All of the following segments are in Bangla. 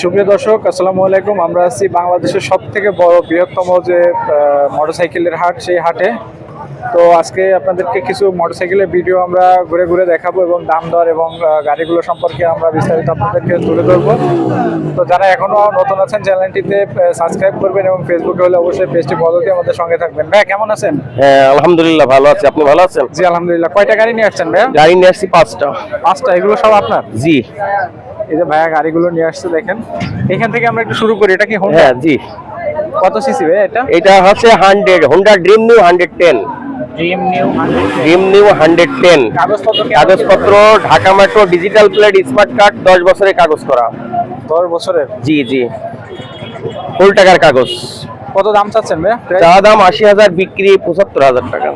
সুপ্রিয় দর্শক আসসালামু আলাইকুম। আমরা আছি বাংলাদেশের সব থেকে বড় বৃহত্তম যে মোটরসাইকেলের হাট সেই হাটে। তো আজকে আপনাদেরকে কিছু মোটরসাইকেলের ভিডিও আমরা ঘুরে ঘুরে দেখাবো এবং দাম দর এবং গাড়িগুলো সম্পর্কে আমরা বিস্তারিত আপনাদেরকে তুলে ধরবো। তো যারা এখনও নতুন আছেন চ্যানেলটিতে সাবস্ক্রাইব করবেন এবং ফেসবুকে হলে অবশ্যই পেজটি ফলো দিয়ে আমাদের সঙ্গে থাকবেন। ভাই কেমন আছেন? হ্যাঁ আলহামদুলিল্লাহ ভালো আছি। আপনি ভালো আছেন? জি আলহামদুলিল্লাহ। কয়টা গাড়ি নিয়ে আসছেন ভাইয়া? গাড়ি নিয়ে আসছি পাঁচটা। পাঁচটা এগুলো সব আপনার? জি। এই যে ভাইয়া গাড়িগুলো নিয়ে আসছে দেখেন। এখান থেকে আমরা একটু শুরু করি এটা কি হোন্ডা হ্যাঁ জি। কত সিসি ভাই এটা? এটা হচ্ছে hundred Honda dream new hundred ten dream new dream new hundred ten কাগজপত্র কাগজপত্র Dhaka metro digital plate smart card দশ বছরের কাগজ করা। দশ বছরের? জি জি। ফুল টাকার কাগজ। কত দাম চাচ্ছেন চা দাম আশি হাজার বিক্রি পঁচাত্তর হাজার টাকা।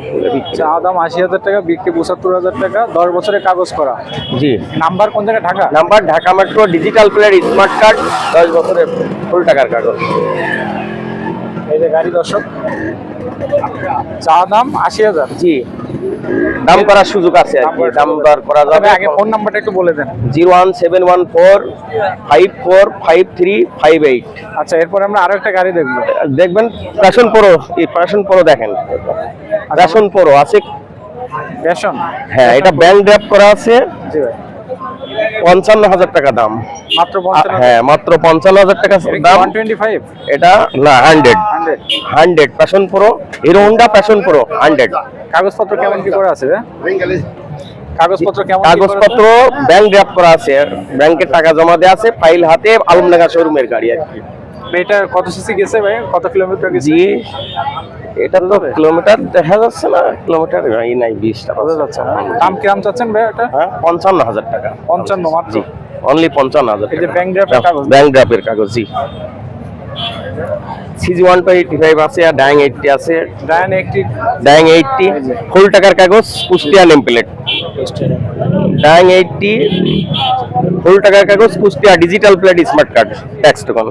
চা দাম আশি হাজার টাকা বিক্রি পঁচাত্তর হাজার টাকা দশ বছরের কাগজ করা। জি। নাম্বার কোন জায়গায়? Dhaka? Number Dhaka metro digital player smart card দশ বছরের ফুল টাকার কাগজ। এই যে গাড়ি দর্শক চা দাম আশি হাজার। জি। দাম করার সুযোগ আছে আর কি দাম দর করা যাবে আগে ফোন নাম্বারটা একটু বলে দেন। Zero one seven one four five four five three five eight. আচ্ছা এরপর আমরা আরও একটা গাড়ি দেখব। দেখবেন প্যাশন প্রো এই প্যাশন প্রো দেখেন। প্যাশন প্রো আছে ফ্যাশন হ্যাঁ এটা ব্যাংক ড্রাফ করা আছে। জি ভাই। পঞ্চান্ন হাজার টাকা দাম। মাত্র হ্যাঁ মাত্র পঞ্চান্ন হাজার টাকা দাম। এটা না hundred hundred passion pro hero Honda passion pro hundred কাগজপত্র কেমন কি করে আছে কাগজপত্র কেমন কাগজপত্র ব্যাংক ড্রাফ করা আছে। ব্যাংকে টাকা জমা দেওয়া আছে ফাইল হাতে আলমডাঙ্গা শোরুমের গাড়ি আর কি। এটা কত সিসি গেছে ভাই? কত কিলোমিটার গেছে? জি এটা তো কিলোমিটার দেখা যাচ্ছে না। কিলোমিটার এই নাই বিশটা বোঝা যাচ্ছে দাম কিরাম চাচ্ছেন ভাই এটা? হ্যাঁ পঞ্চান্ন হাজার টাকা। পঞ্চান্ন মাত্র? অনলি পঞ্চান্ন হাজার এই যে bank draft কাগজ। ব্যাংক ড্রাফের কাগজ জি। সিজি ওয়ান টোয়েন্টি ফাইভ আছে আর ডাইং এইটটি আছে। ডায়ান একটি ডাইং এইটটি ফুল টাকার কাগজ কুষ্টিয়া নেম প্লেট ডাইং এইটটি ফুল টাকার কাগজ Kushtia digital plate smart card tax token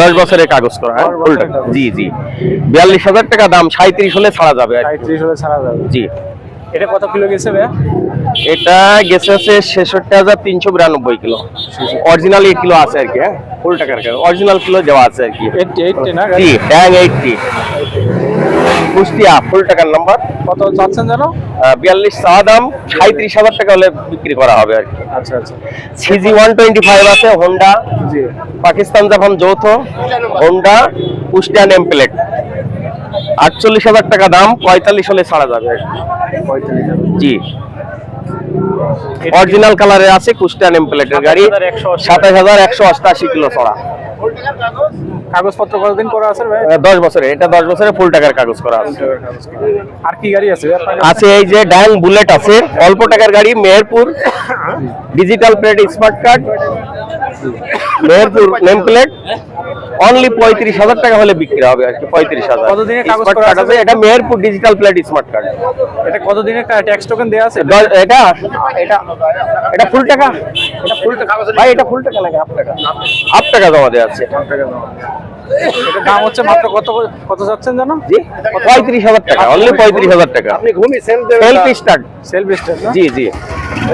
দশ বছরের কাগজ করা হ্যাঁ? ফুল টাকা। জি জি। বিয়াল্লিশ হাজার টাকা দাম সাঁত্রিশ হলে ছাড়া যাবে। সাঁত্রিশ হলে ছাড়া যাবে। জি। এটা কত কিলো গেছে এটা গেছে হচ্ছে ছেষট্টি হাজার তিনশো বিরানব্বই কিলো। অরিজিনাল এইট কিলো আছে আর কি হ্যাঁ? ফুল টাকার অরিজিনাল কিলো দেওয়া আছে আর কি। জি ট্যাং এইটটি কুষ্টিয়া ফুল টাকার নাম্বার কত চাচ্ছেন জানো বিয়াল্লিশ চা দাম সাঁত্রিশ হাজার টাকা হলে বিক্রি করা হবে আর কি। আচ্ছা আচ্ছা। সিজি ওয়ান টোয়েন্টি ফাইভ আছে হোন্ডা জি। পাকিস্তান জাপান যৌথ হোন্ডা কুষ্টিয়া নেম প্লেট আটচল্লিশ হাজার টাকা দাম পঁয়তাল্লিশ হলে ছাড়া যাবে। জি। অরিজিনাল কালারে আছে কুষ্টিয়া নেম প্লেটের গাড়ি। সাতাশ হাজার একশো অষ্টাশি কিলো ছড়া। কাগজপত্র কতদিন করা আছে দশ বছরে এটা দশ বছরে ফুল টাকার কাগজ করা আছে। আর কি গাড়ি আছে। ভাই আপনার কাছে? আছে? এই যে ডায়াং বুলেট আছে। অল্প টাকার গাড়ি Meherpur. Digital plate smart card Meherpur name plate only পঁয়ত্রিশ হাজার টাকা হলে বিক্রি হবে আর কি পঁয়ত্রিশ হাজার। কতদিনের কাগজ Smart করা card আছে? এটা Meherpur digital plate smart card এটা কতদিনের ট্যাক্স টোকেন দেওয়া আছে? এটা? এটা এটা ফুল টাকা? এটা ফুল টাকা ভাই এটা ফুল টাকা নাকি হাফ টাকা? হাফ টাকা জমা দেওয়া আছে। দাম হচ্ছে মাত্র কত কত যাচ্ছেন জানো? জি? পঁয়ত্রিশ হাজার টাকা অনলি পঁয়ত্রিশ হাজার টাকা। আপনি ঘুমি self self start self start না? জি জি।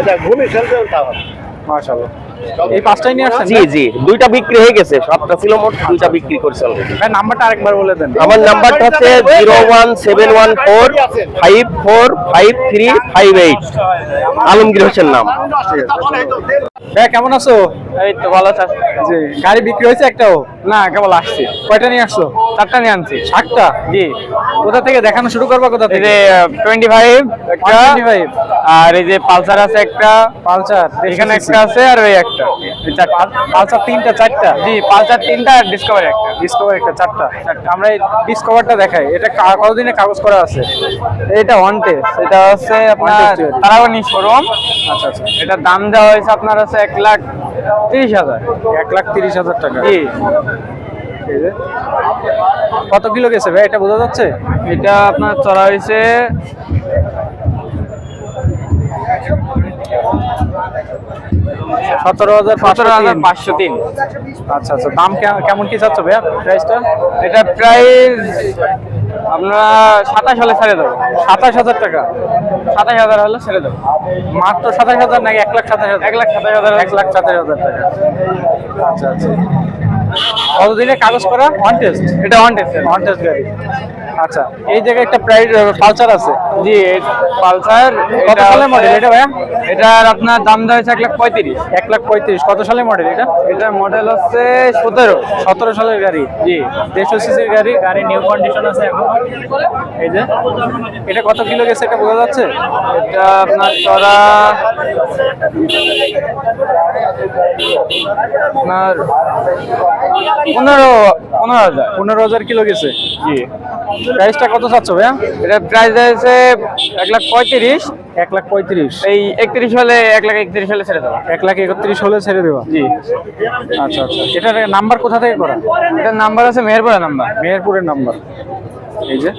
এটা ঘুমি সেল দেবেন তা মাশাআল্লাহ। এই পাঁচটাই নিয়ে আসছেন জি জি দুইটা বিক্রি হয়ে গেছে সাতটা ছিল মোট দুইটা বিক্রি করছে অলরেডি ভাই নাম্বারটা আরেকবার বলে দেন আমার নাম্বারটা হচ্ছে zero one seven one four five four five three five eight Alamgir Hossain নাম ভাই কেমন আছো? এই তো ভালো আছে। জি গাড়ি বিক্রি হয়েছে একটাও? না কেবল আসছি। কয়টা নিয়ে আসছো? চারটা নিয়ে আনছি। সাতটা? জি। কোথা থেকে? দেখানো শুরু করবা কোথা থেকে? যে টোয়েন্টি ফাইভ একটা। 125 আর এই যে পালসার আছে একটা। পালসার এখানে একটা আছে আর ওই একটা। পালসার তিনটা চারটা? জি পালসার তিনটা আর ডিসকভার একটা। ডিসকভার একটা চারটা। আমরা এই ডিসকভারটা দেখাই। এটা কা- কতদিনের কাগজ করা আছে? এটা ওয়ান টেস্ট এটা হচ্ছে আপনার। তারাবানি শোরুম আচ্ছা আচ্ছা। এটার দাম দেওয়া হয়েছে আপনার হচ্ছে এক লাখ তিরিশ হাজার। এক লাখ তিরিশ হাজার টাকা। জি। কত কিলো গেছে ভাই? এটা বোঝা যাচ্ছে? এটা আপনার চড়া হয়েছে সতেরো হাজার সতেরো হাজার পাঁচশো তিন। আচ্ছা আচ্ছা। দাম কেমন কি চাচ্ছ ভাইয়া? প্রাইসটা এটা প্রাইস আপনার সাতাশ হলে ছেড়ে দেবো। সাতাশ হাজার টাকা? সাতাশ হাজার হলে ছেড়ে দেবো। মাত্র সাতাশ হাজার নাকি এক লাখ সাতাশ হাজার? এক লাখ সাতাশ হাজার এক লাখ সাতাশ হাজার টাকা। আচ্ছা আচ্ছা। কতদিনে কাগজ করা? অন টেস্ট এটা অন টেস্ট অন টেস্ট গাড়ি। আচ্ছা। এই জায়গায় একটা প্রাইড পালসার আছে। জি পালসার কত সালের মডেল এটা ভাইয়া? এটার আপনার দাম দেওয়া হয়েছে এক লাখ পঁয়ত্রিশ। এক লাখ পঁয়ত্রিশ। কত সালের মডেল এটা? এটা মডেল হচ্ছে সতেরো। সতেরো সালের গাড়ি। জি। দেড়শো সিসির গাড়ি। গাড়ি নিউ কন্ডিশন আছে এখন। এই যে। এটা কত কিলো গেছে এটা বোঝা যাচ্ছে? এটা আপনার চড়া আপনার পনেরো পনেরো হাজার। পনেরো হাজার কিলো গেছে। জি। প্রাইসটা কত চাচ্ছ ভাইয়া? এটা প্রাইস আছে এক লাখ পঁয়ত্রিশ। এক লাখ পঁয়ত্রিশ। এই একত্রিশ হলে এক লাখ একত্রিশ হলে ছেড়ে দেবো। এক লাখ একত্রিশ হলে ছেড়ে দেওয়া জি। আচ্ছা আচ্ছা। এটার নাম্বার কোথা থেকে করা? এটার নাম্বার আছে মেহেরপুরের নাম্বার মেহেরপুরের নাম্বার এই যে।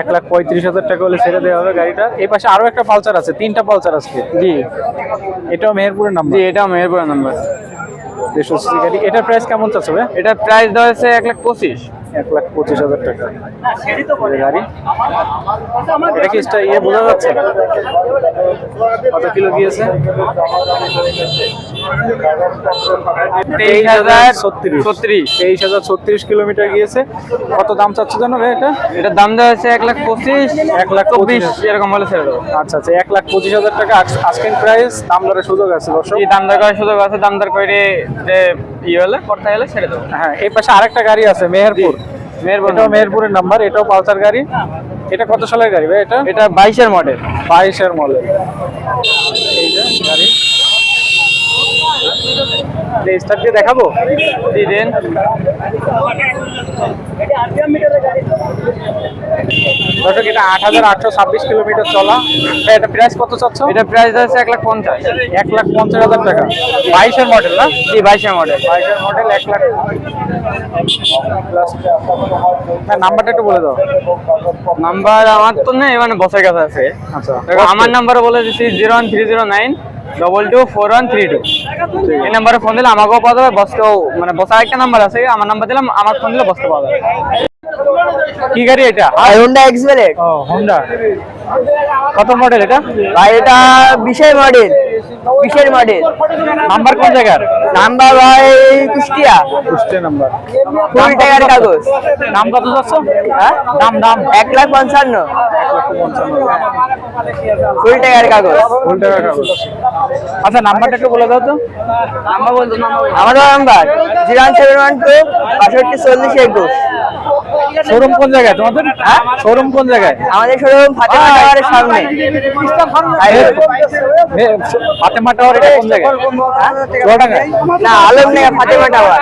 এক লাখ পঁয়ত্রিশ হাজার টাকা হলে ছেড়ে দেওয়া হবে গাড়িটা। এই পাশে আরও একটা পালচার আছে তিনটা পালচার আছে জি। এটাও মেহেরপুরের নাম্বার জি এটাও মেহেরপুরা নাম্বার দেড়শো সিসি গাড়ি। এটার প্রাইস কেমন চাচ্ছে ভাই? এটার প্রাইস দেওয়া হয়েছে এক লাখ পঁচিশ। এক লাখ পঁচিশ হাজার টাকা। গাড়ি। এটা কি ইয়ে বোঝা যাচ্ছে? কত কিলো গিয়েছে তেইশ হাজার ছত্রিশ। ছত্রিশ। তেইশ হাজার ছত্রিশ কিলোমিটার গিয়েছে। কত দাম চাচ্ছে জানো ভাই এটা? দাম দেওয়া এক লাখ পঁচিশ এক লাখ চব্বিশ এরকম হলে ছেড়ে দেবো। আচ্ছা আচ্ছা এক লাখ পঁচিশ হাজার টাকা। আজকের প্রাইস দাম দরের সুযোগ আছে দর্শক। দাম দর করার সুযোগ আছে দাম দর করে যে ইয়ে হলে করতে ছেড়ে দেবো। হ্যাঁ এই পাশে আরেকটা গাড়ি আছে মেহেরপুর। এটাও মেহেরপুরের নাম্বার এটাও পালসার গাড়ি। এটা কত সালের গাড়ি ভাই এটা? এটা বাইশের মডেল বাইশের মডেল এই যে গাড়ি। স্টার্ট দিয়ে দেখাবো? দিয়ে দেন। দর্শক এটা আট হাজার আটশো ছাব্বিশ কিলোমিটার চলা। এটা প্রাইস কত চাচ্ছ? এটা প্রাইস আছে এক লাখ পঞ্চাশ। এক লাখ পঞ্চাশ হাজার টাকা। বাইশের মডেল না? জি বাইশের মডেল বাইশের মডেল এক লাখ হ্যাঁ নাম্বারটা একটু বলে দাও। নাম্বার আমার তো নেই মানে বসের কাছে আছে। আচ্ছা। আমার নাম্বার বলে দিচ্ছি zero one three zero nine. Double two four one three two এই নাম্বারে ফোন দিলে আমাকেও পাওয়া যাবে বসকেও মানে বসার একটা নাম্বার আছে আমার নাম্বার দিলাম আমার ফোন দিলে বসকে পাওয়া যাবে। কি গাড়ি এটা? হোন্ডা এক্সপ্রেস ও হোন্ডা কত মডেল এটা? ভাই এটা বিশের মডেল বিশের মডেল নাম্বার কোন জায়গার? নাম্বার ভাই কুষ্টিয়া। কুষ্টিয়া নাম্বার ফুল টাকার কাগজ। দাম কত যাচ্ছ হ্যাঁ? দাম দাম। এক লাখ পঞ্চান্ন। ফুল টাকার কাগজ। ফুল টাকা কাগজ। আচ্ছা নাম্বারটা একটু বলে দাও তো। নাম্বার বলতো আমাদের number. Zero one seven one two বাষট্টি চল্লিশ একুশ। শোরুম কোন জায়গায়? তোমাদের? শোরুম কোন জায়গায়? আমাদের শোরুম ফাতেমা টাওয়ারের সামনে। ফাতেমা টাওয়ার এটা কোন জায়গায়? না আলম নেই ফাতেমা টাওয়ার।